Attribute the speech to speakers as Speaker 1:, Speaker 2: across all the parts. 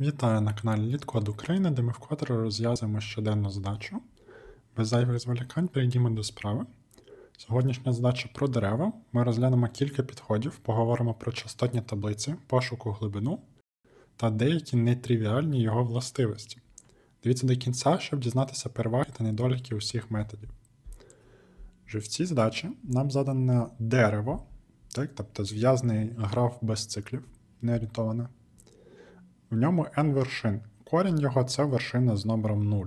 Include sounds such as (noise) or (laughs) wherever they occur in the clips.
Speaker 1: Вітаю на каналі Літкод України, де ми вкотре розв'язуємо щоденну задачу. Без зайвих зволікань перейдімо до справи. Сьогоднішня задача про дерева. Ми розглянемо кілька підходів, поговоримо про частотні таблиці, пошуку глибину та деякі нетривіальні його властивості. Дивіться до кінця, щоб дізнатися переваги та недоліки усіх методів. Вже в цій задачі нам задане дерево, так, тобто зв'язаний граф без циклів, не орієнтоване. В ньому n вершин. Корінь його це вершина з номером 0.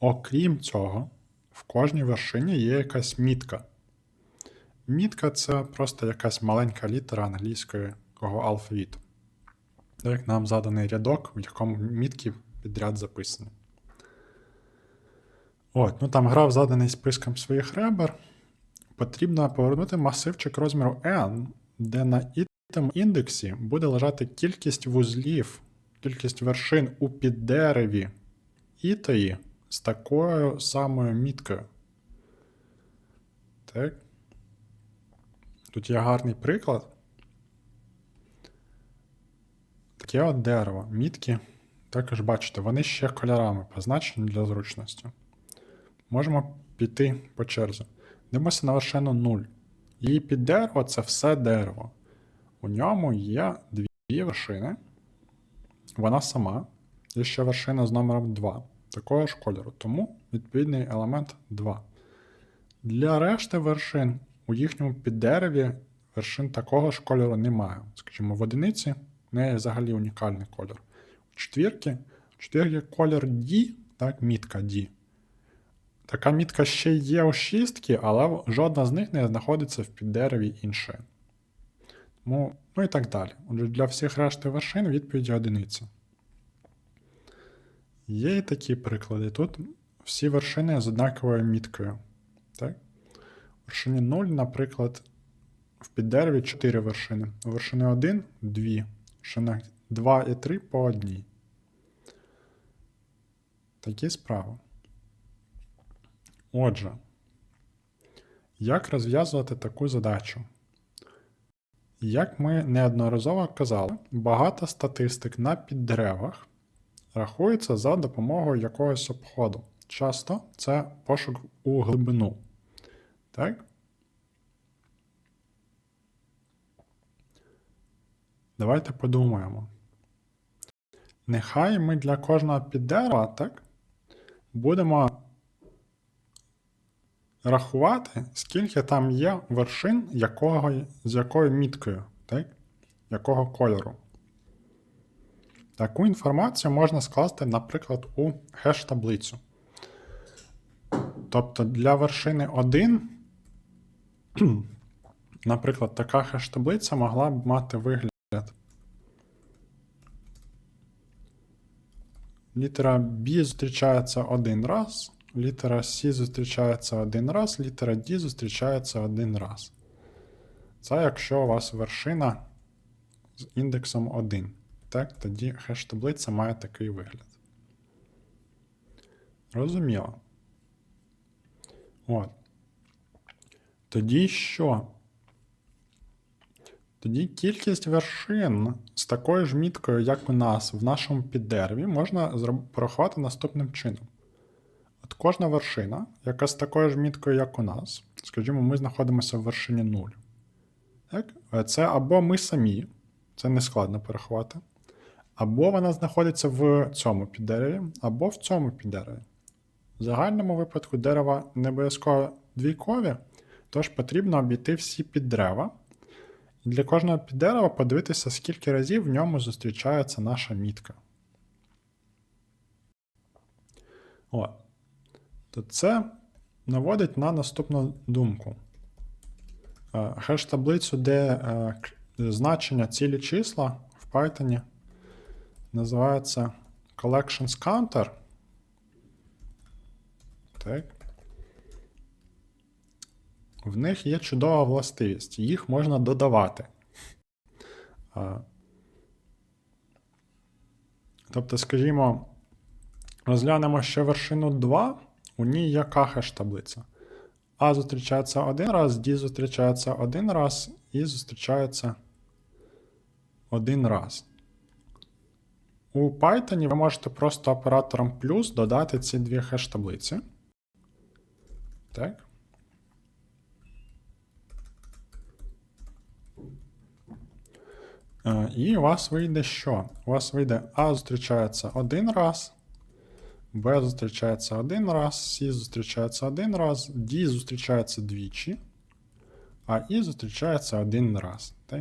Speaker 1: Окрім цього, в кожній вершині є якась мітка. Мітка це просто якась маленька літера англійського алфавіту. Як нам заданий рядок, в якому мітки підряд записані. От, ну там грав заданий списком своїх ребер. Потрібно повернути масивчик розміру n, де на ітем індексі буде лежати кількість вузлів, кількість вершин у піддереві ітої з такою самою міткою. Так. Тут є гарний приклад. Таке от дерево. Мітки, також бачите, вони ще кольорами позначені для зручності. Можемо піти по черзі. Дивимося на вершину 0. Її під дерево це все дерево. У ньому є дві вершини. Вона сама. Є ще вершина з номером 2, такого ж кольору. Тому відповідний елемент 2. Для решти вершин у їхньому піддереві вершин такого ж кольору немає. Скажімо, в одиниці в неї взагалі унікальний кольор. У четвірки, у четвірки колір D, так, мітка D. Така мітка ще є у шістки, але жодна з них не знаходиться в піддереві іншої. Тому, ну і так далі. Отже, для всіх решти вершин відповіді одиниця. Є і такі приклади. Тут всі вершини з однаковою міткою. Так? У вершині 0, наприклад, в піддереві 4 вершини. У вершини 1 2. В вершинах 2 і 3 по одній. Такі справи. Отже, як розв'язувати таку задачу? Як ми неодноразово казали, багато статистик на піддеревах рахується за допомогою якогось обходу. Часто це пошук у глибину. Так? Давайте подумаємо. Нехай ми для кожного піддерева так, будемо рахувати, скільки там є вершин якого, з якою міткою, так? якого кольору. Таку інформацію можна скласти, наприклад, у хеш-таблицю. Тобто для вершини 1, (clears throat) наприклад, така хеш-таблиця могла б мати вигляд. Літера B зустрічається один раз, літера C зустрічається один раз, літера D зустрічається один раз. Це якщо у вас вершина з індексом 1. Так, тоді хеш-таблиця має такий вигляд. Розуміло. От. Тоді що? Тоді кількість вершин з такою ж міткою, як у нас в нашому піддереві, можна порахувати наступним чином. От кожна вершина, яка з такою ж міткою, як у нас, скажімо, ми знаходимося в вершині 0. Так? Це або ми самі, це не складно порахувати. Або вона знаходиться в цьому піддереві, або в цьому піддереві. В загальному випадку дерева не обов'язково двійкові, тож потрібно обійти всі піддрева. І для кожного піддерева подивитися, скільки разів в ньому зустрічається наша мітка. О. То це наводить на наступну думку. Е, хеш-таблицю, де е, значення цілі числа в Python називається Collections Counter. Так. В них є чудова властивість, їх можна додавати. Тобто, скажімо, розглянемо ще вершину 2, у ній є хеш таблиця. А зустрічається один раз, D зустрічається один раз і зустрічається один раз. У Python ви можете просто оператором плюс додати ці дві хеш-таблиці. Так. Е, І у вас вийде що? У вас вийде А зустрічається один раз, Б зустрічається один раз, С зустрічається один раз, D зустрічається двічі, а І зустрічається один раз. Так?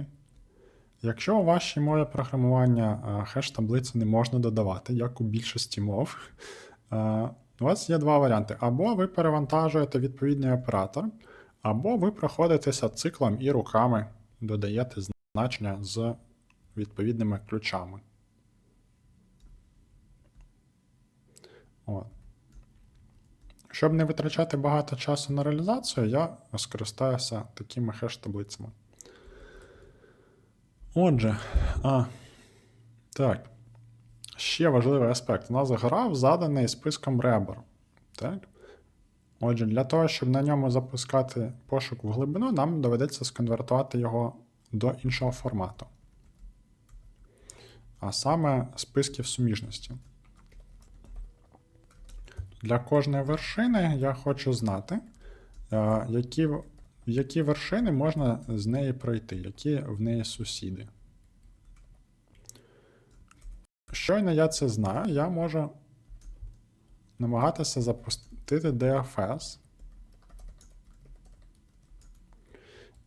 Speaker 1: Якщо у вашій мові програмування е, хеш-таблиці не можна додавати, як у більшості мов, е, у вас є два варіанти. Або ви перевантажуєте відповідний оператор, або ви проходитеся циклом і руками додаєте значення з відповідними ключами. От. Щоб не витрачати багато часу на реалізацію, я скористаюся такими хеш-таблицями. Отже, а, так. Ще важливий аспект. У нас гра заданий списком ребер. Так? Отже, для того, щоб на ньому запускати пошук в глибину, нам доведеться сконвертувати його до іншого формату. А саме списків суміжності. Для кожної вершини я хочу знати, е, які, які вершини можна з неї пройти, які в неї сусіди. Щойно я це знаю, я можу намагатися запустити DFS.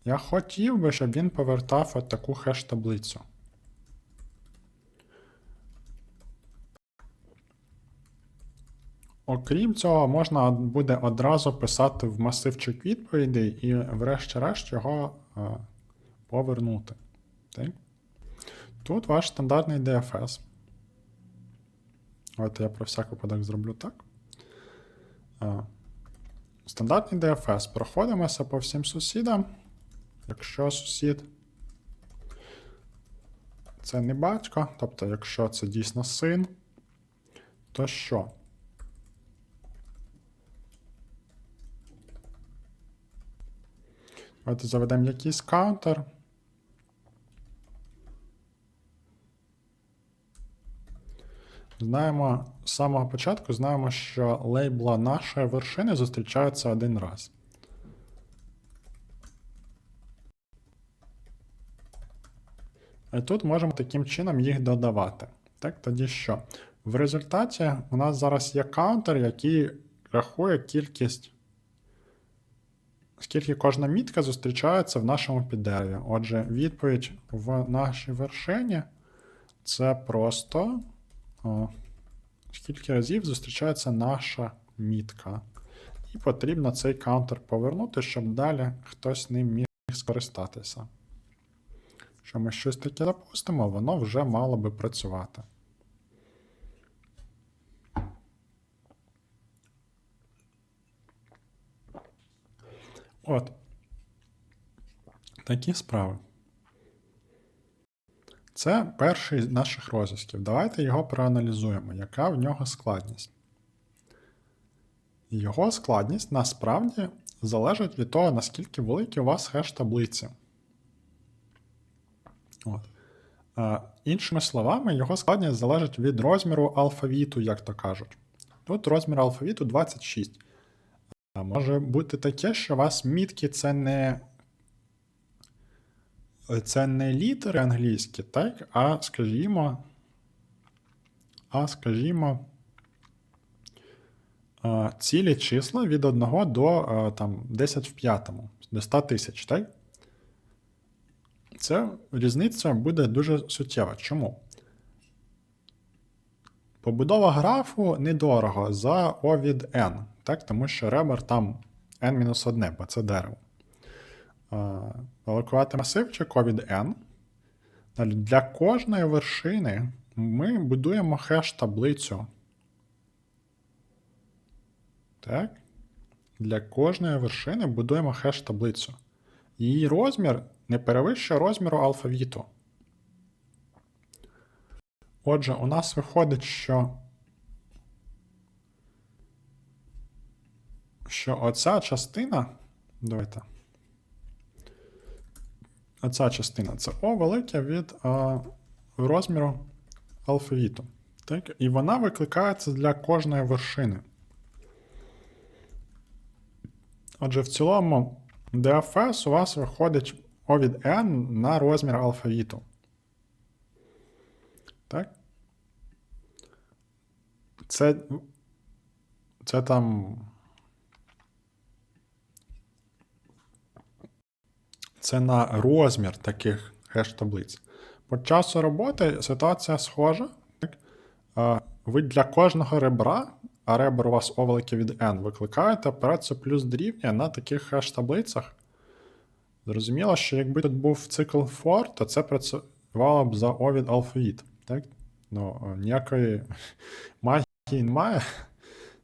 Speaker 1: Я хотів би, щоб він повертав от таку хеш-таблицю. Окрім цього, можна буде одразу писати в масивчик відповідей і, врешті-решт, його е, повернути. Так? Тут ваш стандартний DFS. От я про всяк випадок зроблю так. Е, стандартний DFS. Проходимося по всім сусідам. Якщо сусід це не батько, тобто, якщо це дійсно син, то що? Давайте заведемо якийсь каунтер. Знаємо з самого початку, знаємо, що лейбла нашої вершини зустрічаються один раз. І тут можемо таким чином їх додавати. Так, тоді що? В результаті у нас зараз є каунтер, який рахує кількість, скільки кожна мітка зустрічається в нашому піддереві. Отже, відповідь в нашій вершині це просто о, скільки разів зустрічається наша мітка. І потрібно цей каунтер повернути, щоб далі хтось ним міг скористатися. Якщо ми щось таке запустимо, воно вже мало би працювати. От. Такі справи. Це перший з наших розв'язків. Давайте його проаналізуємо, яка в нього складність. Його складність насправді залежить від того, наскільки великі у вас хеш таблиці. От. Е, іншими словами, його складність залежить від розміру алфавіту, як то кажуть. Тут розмір алфавіту 26. А може бути таке, що у вас мітки це не це не літери англійські, так? А скажімо, а скажімо, цілі числа від 1 до там, 10 в 5, до 100 тисяч, так? Це різниця буде дуже суттєва. Чому? Побудова графу недорого за O від N, так? тому що ребер там n-1, бо це дерево. Алокувати масивчик O від N. Для кожної вершини ми будуємо хеш-таблицю. Так? Для кожної вершини будуємо хеш-таблицю. Її розмір не перевищує розміру алфавіту. Отже, у нас виходить, що що оця частина. Давайте. Оця частина це О велике від а, розміру алфавіту. Так? І вона викликається для кожної вершини. Отже, в цілому DFS у вас виходить O від N на розмір алфавіту. Так? Це, це там. Це на розмір таких хеш-таблиць. По часу роботи ситуація схожа. Ви для кожного ребра, а ребр у вас О велике від N, викликаєте операцію плюс дорівнює на таких хеш-таблицях. Зрозуміло, що якби тут був цикл for, то це працювало б за O від алфавіт. Так? Ну, ніякої (laughs) магії немає.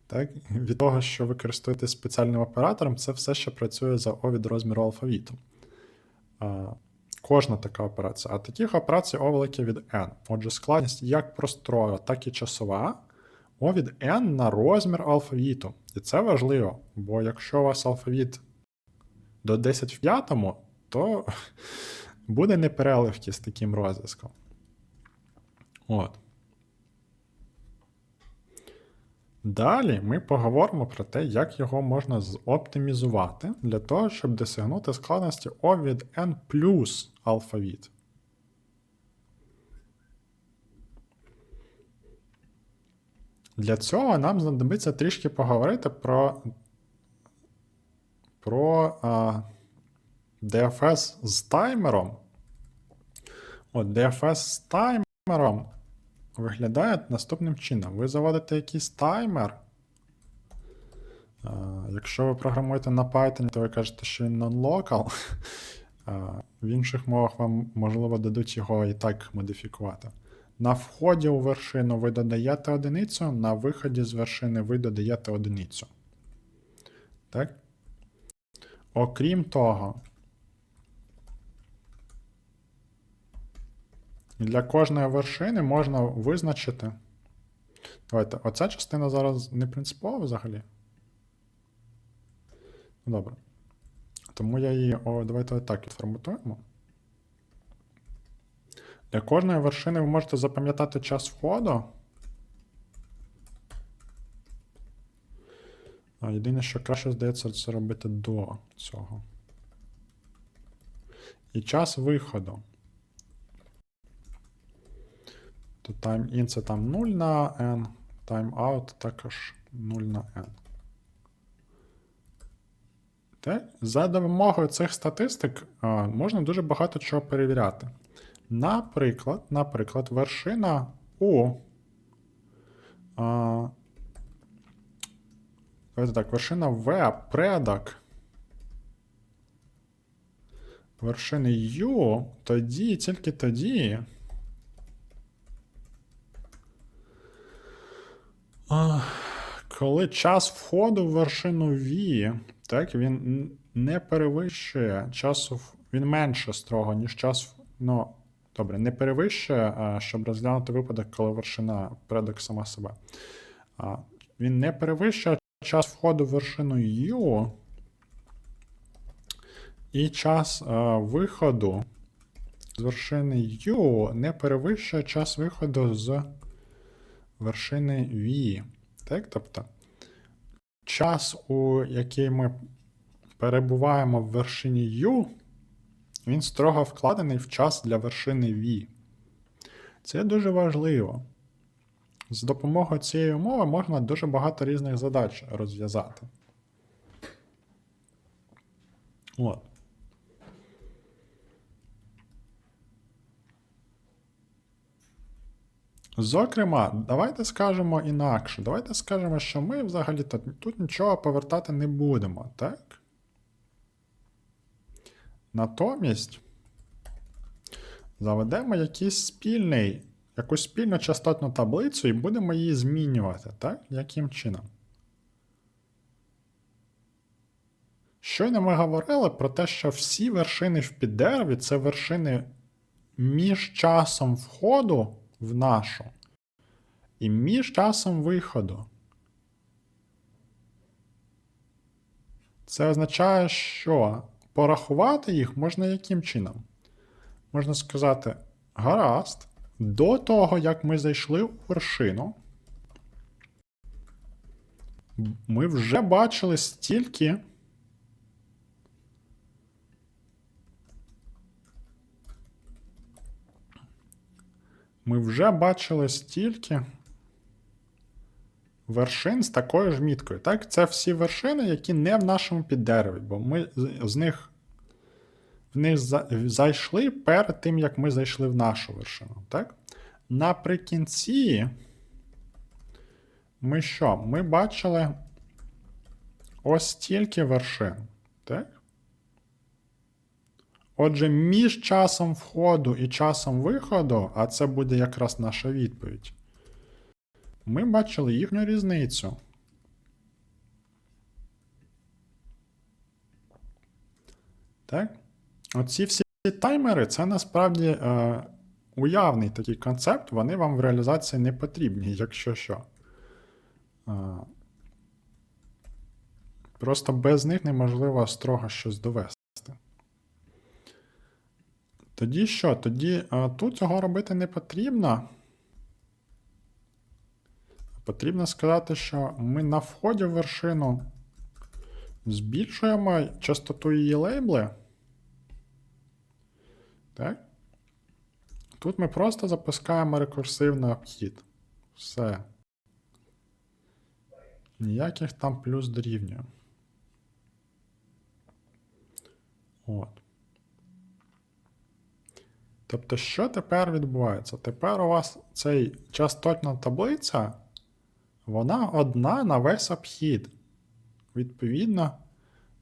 Speaker 1: Так? Від того, що ви користуєтесь спеціальним оператором, це все ще працює за O від розміру алфавіту. А, Кожна така операція. А таких операцій O велике від N. Отже, складність як простроєва, так і часова. O від N на розмір алфавіту. І це важливо, бо якщо у вас алфавіт до 10 в п'ятому, то (laughs) буде непереливки з таким розв'язком. От. Далі ми поговоримо про те, як його можна зоптимізувати для того, щоб досягнути складності O від N плюс алфавіт. Для цього нам знадобиться трішки поговорити про, про а, DFS з таймером. От DFS з таймером виглядає наступним чином. Ви заводите якийсь таймер. Якщо ви програмуєте на Python, то ви кажете, що він non-local. В інших мовах вам, можливо, дадуть його і так модифікувати. На вході у вершину ви додаєте одиницю, на виході з вершини ви додаєте одиницю. Так? Окрім того, для кожної вершини можна визначити. Давайте, оця частина зараз не принципова взагалі. Ну, добре. Тому я її. О, давайте отак відформатуємо. Для кожної вершини ви можете запам'ятати час входу. А, Єдине, що краще здається, це робити до цього. І час виходу. То time in це там 0 на n, time out також 0 на n. Так? За допомогою цих статистик можна дуже багато чого перевіряти. Наприклад, наприклад, вершина У. А, так, вершина В, предок. Вершини Ю, тоді, тільки тоді. Коли час входу в вершину V, так, він не перевищує часу, він менше строго, ніж час. Ну, добре, не перевищує, щоб розглянути випадок, коли вершина предок сама себе. Він не перевищує час входу в вершину U і час виходу з вершини U не перевищує час виходу з вершини V. Так? Тобто час, у який ми перебуваємо в вершині U, він строго вкладений в час для вершини V. Це дуже важливо. З допомогою цієї умови можна дуже багато різних задач розв'язати. От. Зокрема, давайте скажемо інакше. Давайте скажемо, що ми взагалі-то тут нічого повертати не будемо, так? Натомість заведемо якийсь спільний, якусь спільну частотну таблицю і будемо її змінювати, так? Яким чином? Щойно ми говорили про те, що всі вершини в піддереві це вершини між часом входу в нашу і між часом виходу. Це означає, що порахувати їх можна яким чином? Можна сказати, гаразд, До того, як ми зайшли у вершину, ми вже бачили стільки. Ми вже бачили стільки вершин з такою ж міткою. Так, це всі вершини, які не в нашому піддереві, бо ми з, них в них зайшли перед тим, як ми зайшли в нашу вершину. Так? Наприкінці ми що? Ми бачили ось стільки вершин. Так? Отже, між часом входу і часом виходу, а це буде якраз наша відповідь. Ми бачили їхню різницю. Так? Оці всі таймери це насправді е, уявний такий концепт, вони вам в реалізації не потрібні, якщо що. Е, просто без них неможливо строго щось довести. Тоді що? Тоді е, тут цього робити не потрібно. Потрібно сказати, що ми на вході в вершину збільшуємо частоту її лейбли. Так? Тут ми просто запускаємо рекурсивний обхід. Все. Ніяких там плюс дорівнює. От. Тобто, що тепер відбувається? Тепер у вас цей частотна таблиця, вона одна на весь обхід. Відповідно,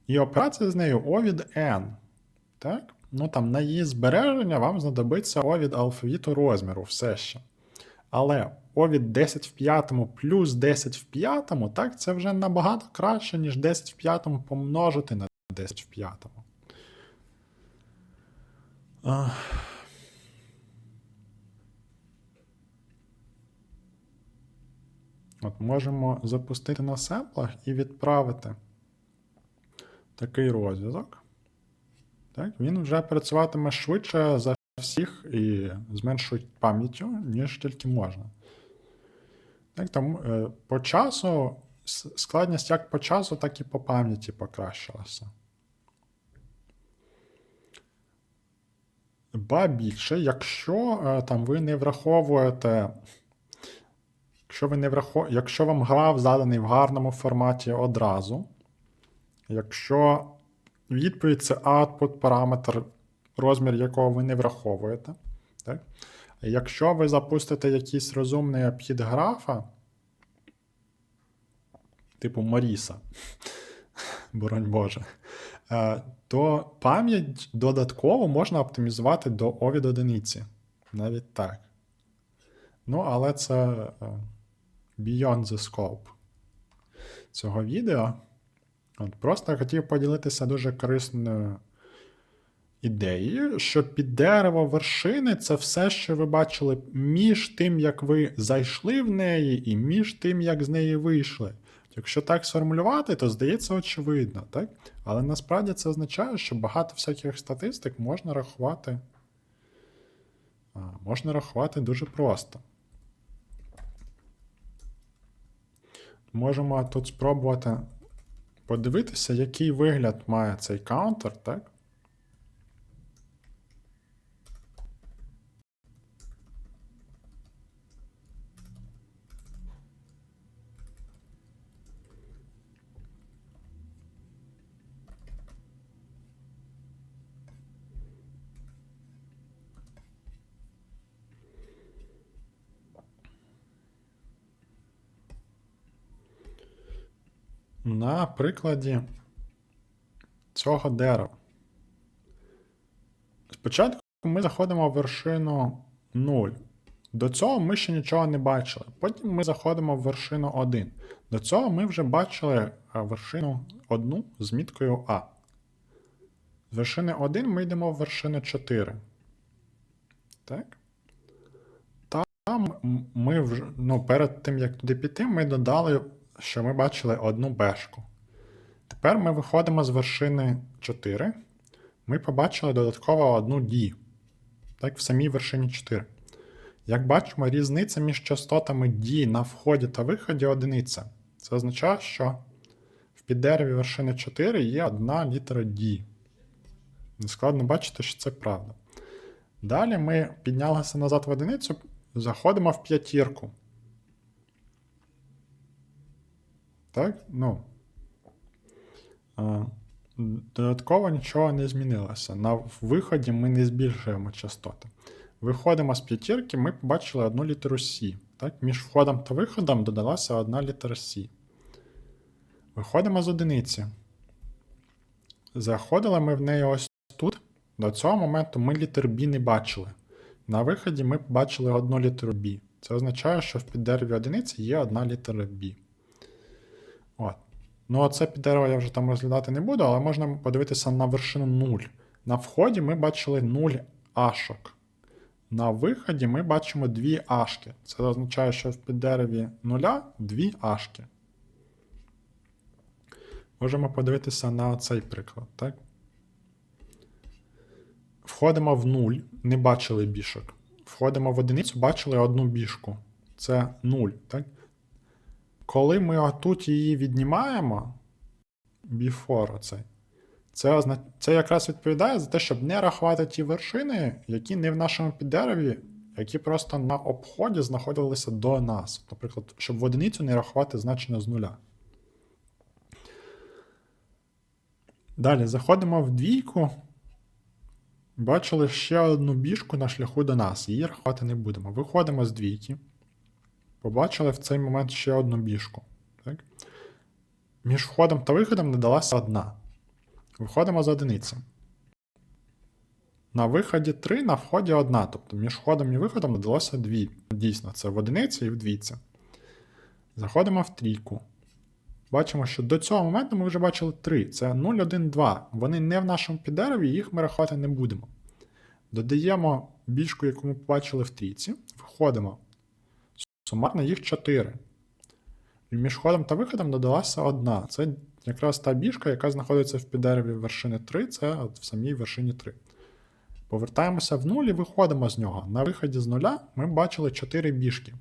Speaker 1: і операція з нею O від N. Так? Ну там на її збереження вам знадобиться O від алфавіту розміру, все ще. Але O від 10 в 5 плюс 10 в 5, так, це вже набагато краще, ніж 10 в 5 помножити на 10 в 5. От можемо запустити на семплах і відправити такий розв'язок. Так, Він вже працюватиме швидше за всіх і з меншою пам'яттю, ніж тільки можна. Так, Тому е, по часу, складність як по часу, так і по пам'яті покращилася. Ба більше, якщо е, там ви не враховуєте. Якщо, ви не врахов... якщо вам грав заданий в гарному форматі одразу, якщо відповідь це output параметр, розмір якого ви не враховуєте, так? якщо ви запустите якийсь розумний обхід графа, типу Маріса, (laughs) боронь Боже, е, то пам'ять додатково можна оптимізувати до O від одиниці. Навіть так. Ну, але це е, beyond the scope цього відео. От Просто хотів поділитися дуже корисною ідеєю, що під дерево вершини це все, що ви бачили між тим, як ви зайшли в неї, і між тим, як з неї вийшли. Якщо так сформулювати, то здається очевидно, так? Але насправді це означає, що багато всяких статистик можна рахувати. Можна рахувати дуже просто. Можемо тут спробувати подивитися, який вигляд має цей каунтер, так? На прикладі цього дерева. Спочатку ми заходимо в вершину 0. До цього ми ще нічого не бачили. Потім ми заходимо в вершину 1. До цього ми вже бачили вершину 1 з міткою А. З вершини 1 ми йдемо в вершину 4. Так? Там ми вже, ну, перед тим, як туди піти, ми додали, що ми бачили одну бешку. Тепер ми виходимо з вершини 4. Ми побачили додатково одну D. Так, в самій вершині 4. Як бачимо, різниця між частотами D на вході та виході одиниця. Це означає, що в піддереві вершини 4 є одна літера D. Нескладно бачити, що це правда. Далі ми піднялися назад в одиницю, заходимо в п'ятірку. Так? Ну. Додатково нічого не змінилося. На виході ми не збільшуємо частоти. Виходимо з п'ятірки, ми побачили одну літеру С. Так? Між входом та виходом додалася одна літера С. Виходимо з одиниці. Заходили ми в неї ось тут. До цього моменту ми літер B не бачили. На виході ми побачили одну літеру B. Це означає, що в піддереві одиниці є одна літера B. Ну, оце піддерево я вже там розглядати не буду, але можна подивитися на вершину 0. На вході ми бачили 0 ашок. На виході ми бачимо 2 ашки. Це означає, що в піддереві 0 2 ашки. Можемо подивитися на цей приклад, так? Входимо в 0, не бачили бішок. Входимо в одиницю, бачили одну бішку. Це 0, так? Коли ми отут її віднімаємо, before оцей, це, це якраз відповідає за те, щоб не рахувати ті вершини, які не в нашому піддереві, які просто на обході знаходилися до нас. Наприклад, щоб в одиницю не рахувати значення з нуля. Далі заходимо в двійку. Бачили ще одну біжку на шляху до нас. Її рахувати не будемо. Виходимо з двійки. Побачили в цей момент ще одну біжку. Так? Між входом та виходом додалася одна. Виходимо з одиниці. На виході 3, на вході 1. Тобто між входом і виходом додалося 2. Дійсно, це в одиниці і в двійці. Заходимо в трійку. Бачимо, що до цього моменту ми вже бачили 3. Це 0, 1, 2. Вони не в нашому піддереві, їх ми рахувати не будемо. Додаємо біжку, яку ми побачили в трійці. Виходимо. Сумарно їх 4. І між входом та виходом додалася одна. Це якраз та біжка, яка знаходиться в піддереві вершини 3, це от в самій вершині 3. Повертаємося в 0 і виходимо з нього. На виході з нуля ми бачили 4 біжки.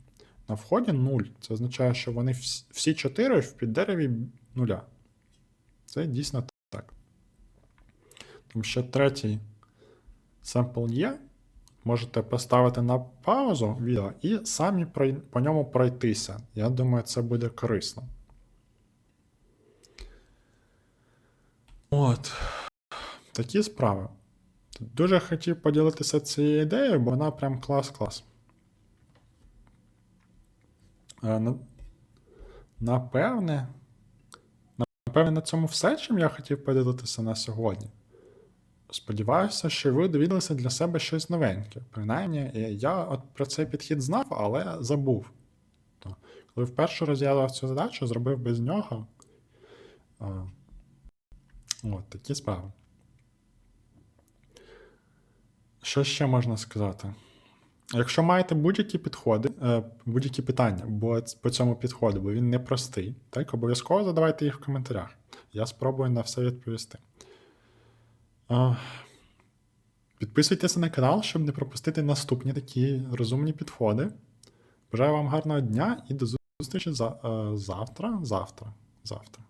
Speaker 1: На вході 0. Це означає, що вони всі- всі 4 в піддереві нуля. Це дійсно так. Тому що третій семпл є. Можете поставити на паузу відео і самі по ньому пройтися. Я думаю, це буде корисно. От. Такі справи. Дуже хотів поділитися цією ідеєю, бо вона прям клас-клас. Е, Напевне. Напевне, на цьому все, чим я хотів поділитися на сьогодні. Сподіваюся, що ви довідалися для себе щось новеньке. Принаймні, я от про цей підхід знав, але забув. То, коли вперше розв'язував цю задачу, зробив без нього. От такі справи. Що ще можна сказати? Якщо маєте будь-які підходи, е, будь-які питання бо по цьому підходу, бо він непростий, так обов'язково задавайте їх в коментарях. Я спробую на все відповісти. Підписуйтеся на канал, щоб не пропустити наступні такі розумні підходи. Бажаю вам гарного дня і до зустрічі за, е, завтра. Завтра. Завтра.